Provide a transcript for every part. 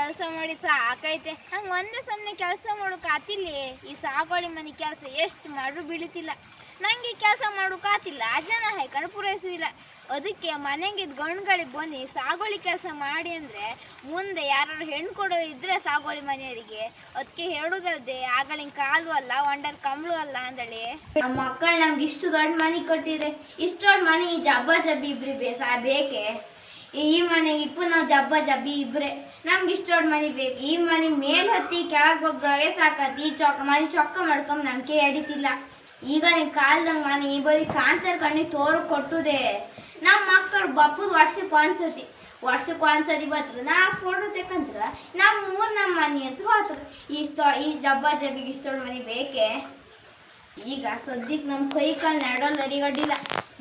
ಕೆಲಸ ಮಾಡಿ ಸಾಕೈತೆ. ಹಂಗೆ ಒಂದೇ ಸಮನೆ ಕೆಲಸ ಮಾಡೋಕೆ ಆತಿಲ್ಲಿ ಈ ಸಾಗೋಳಿ ಮನೆ ಕೆಲಸ ಎಷ್ಟು ಮಾಡು ಬೀಳುತ್ತಿಲ್ಲ ನಂಗೆ ಕೆಲಸ ಮಾಡೋಕಾತಿಲ್ಲ ಜನ ಹೈಕಂಡು ಪೂರೈಸುವಿಲ್ಲ ಅದಕ್ಕೆ ಮನೆಗೆ ಗಂಡುಗಳಿಗೆ ಬನ್ನಿ ಸಾಗೋಳಿ ಕೆಲಸ ಮಾಡಿ ಅಂದರೆ ಮುಂದೆ ಯಾರು ಹೆಣ್ಣು ಕೊಡೋ ಇದ್ರೆ ಸಾಗೋಳಿ ಮನೆಯವರಿಗೆ. ಅದಕ್ಕೆ ಹೇಳೋದಲ್ದೆ, ಆಗಳಿನ ಕಾಲು ಅಲ್ಲ, ಒಂಡರ್ ಕಮಲು ಅಲ್ಲ ಅಂದಳಿ. ನಮ್ಮ ಮಕ್ಕಳು ನಮ್ಗೆ ಇಷ್ಟು ದೊಡ್ಡ ಮನೆ ಕೊಟ್ಟಿದ್ರೆ ಇಷ್ಟು ದೊಡ್ಡ ಮನೆ ಈ ಜಬ್ಬ ಜಬ್ಬಿ ಇಬ್ರಿ ಬೇಸ ಬೇಕೆ? ಈ ಮನೆಗೆ ಇಪ್ಪು ನಾವು ಜಬ್ಬ ಜಬ್ಬಿ ಇಬ್ಬರೇ ನಮ್ಗೆ ಇಷ್ಟೊಡ್ ಮನೆ ಬೇಕು. ಈ ಮನೆ ಮೇಲ್ ಹತ್ತಿ, ಕೆಳಗೆ ಒಬ್ರೊಳಗೆ ಸಾಕತ್ತಿ ಈ ಚೊಕ್ಕ ಮನೆ ಚೊಕ್ಕ ಮಾಡ್ಕೊಂಡು ನಮ್ಗೆ ಹಿಡಿತಿಲ್ಲ ಈಗ ನಿನ್ ಕಾಲ್ದಂಗೆ ಮನೆ ಈ ಬರಿ ಕಾಂತರ್ ಕಣ್ಣಿಗೆ ತೋರು ಕೊಟ್ಟುದೆ. ನಮ್ಮ ಮಕ್ಕಳು ಬಪ್ಪದ ವರ್ಷಕ್ಕೆ ಒಂದ್ಸತಿ ವರ್ಷಕ್ಕೆ ಒಂದ್ಸತಿ ಬತ್ರು ನಾ ಫೋಟೋ ತೆಕ್ಕಂತ್ರ ನಮ್ಮ ಮೂರು ನಮ್ಮ ಮನೆ ಅಂತ ಹೋತ್ರು ಇಷ್ಟ ಈ ಜಬ್ಬ ಜಬ್ಬಿಗೆ ಇಷ್ಟೊಡ್ ಮನೆ ಬೇಕೇ? ಈಗ ಸದ್ಯಕ್ಕೆ ನಮ್ಮ ಕೈ ಕಾಲು ನಡೋಲ್ಲ ಅರಿಗಡ್ಡಿಲ್ಲ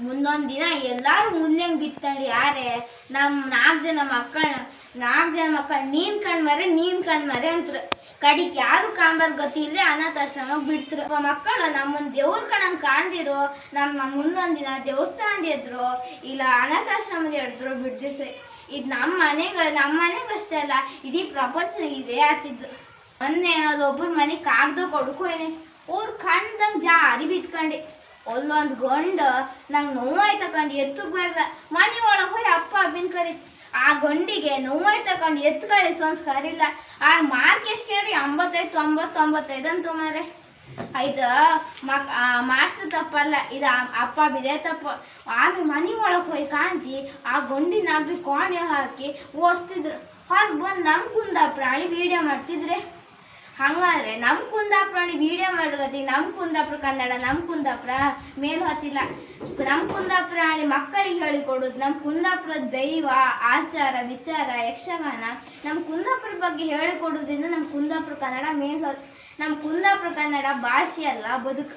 ಮುಂದೊಂದು ದಿನ ಎಲ್ಲಾರು ಮುಂದೆಂಗ್ ಬಿತ್ತಾಳೆ ಯಾರೇ? ನಮ್ಮ ನಾಲ್ಕು ಜನ ಮಕ್ಕಳ ನಾಲ್ಕು ಜನ ಮಕ್ಕಳು ನೀನ್ ಕಣ್ ಮರೆ, ನೀನ್ ಕಣ್ ಮರೆ ಅಂತ್ರ. ಕಡಿಗೆ ಯಾರು ಕಾಂಬಾರ್ ಗತಿ ಇಲ್ಲೇ ಅನಾಥಾಶ್ರಮ ಬಿಡ್ತ್ರ. ಮಕ್ಕಳು ನಮ್ಮನ್ನ ದೇವ್ರ ಕಣಂಗ್ ಕಾಣ್ದಿರೋ ನಮ್ಮ ಮುಂದೊಂದು ದಿನ ದೇವಸ್ಥಾನದ ಎದ್ರು, ಇಲ್ಲ ಅನಾಥಾಶ್ರಮದ ಎದ್ರು ಬಿಡ್ದಿರ್ಸೆ ಇದು ನಮ್ಮ ಮನೆಗೆ ನಮ್ಮ ಮನೆಗಷ್ಟೇ ಅಲ್ಲ, ಇಡೀ ಪ್ರಪಂಚ ಇದೇ ಆಗ್ತಿದ್ದು ಮೊನ್ನೆ ಅಲ್ಲೊಬ್ಬರ ಮನೆ ಕಾಗ್ದು ಕೊಡ್ಕೋಯ್ನೆ ಅವ್ರು ಕಣ್ದಂಗ್ ಜಾರಿ ಬಿತ್ಕೊಂಡೆ ಅಲ್ಲೊಂದು ಗಂಡ ನಂಗೆ ನೋವಾಯ್ ತಕೊಂಡು ಎತ್ತಕ್ಕೆ ಬರಲ್ಲ ಮನೆ ಒಳಗೆ ಹೋಗಿ ಅಪ್ಪ ಅಬ್ಬಿನ ಕರಿ ಆ ಗಂಡಿಗೆ ನೋವಾಯ್ ತಕೊಂಡು ಎತ್ಕೊಳ್ಳಿ ಸಂಸ್ಕಾರ ಇಲ್ಲ. ಆ ಮಾರ್ಕ್ ಎಷ್ಟು ಕೇಳ್ರಿ ಎಂಬತ್ತೈದು ತೊಂಬತ್ತು ತೊಂಬತ್ತೈದು ಅಂತ ಮಾರೆ ಇದು ಮಕ್ ಮಾಸ್ಟರ್ ತಪ್ಪಲ್ಲ. ಇದು ಅಪ್ಪ ಬಿದೆ ತಪ್ಪು. ಆಮೇಲೆ ಮನೆ ಒಳಗೆ ಹೋಗಿ ಕಾಂತಿ, ಆ ಗೊಂಡಿನ ಬಿ ಕೋಣೆ ಹಾಕಿ ಓಸ್ತಿದ್ರು. ಹೊರಗೆ ಬಂದು ನಮ್ಮ ಕುಂದ ಪ್ರಾಣಿ ವೀಡಿಯೋ ಮಾಡ್ತಿದ್ರೆ? ಹಂಗಾದ್ರೆ ನಮ್ಮ ಕುಂದಾಪುರ ವಿಡಿಯೋ ಮಾಡ್ಗತಿ ನಮ್ಮ ಕುಂದಾಪುರ ಕನ್ನಡ ನಮ್ಮ ಕುಂದಾಪುರ ಮೇಲ್ ಹೊತ್ತಿಲ್ಲ. ನಮ್ಮ ಕುಂದಾಪುರ ಅಲ್ಲಿ ಮಕ್ಕಳಿಗೆ ಹೇಳಿಕೊಡೋದು ನಮ್ಮ ಕುಂದಾಪುರ ದೈವ, ಆಚಾರ, ವಿಚಾರ, ಯಕ್ಷಗಾನ ನಮ್ಮ ಕುಂದಾಪುರ ಬಗ್ಗೆ ಹೇಳಿಕೊಡೋದ್ರಿಂದ ನಮ್ಮ ಕುಂದಾಪುರ ಕನ್ನಡ ಮೇಲ್ ನಮ್ಮ ಕುಂದಾಪುರ ಕನ್ನಡ ಭಾಷೆ ಅಲ್ಲ ಬದುಕು.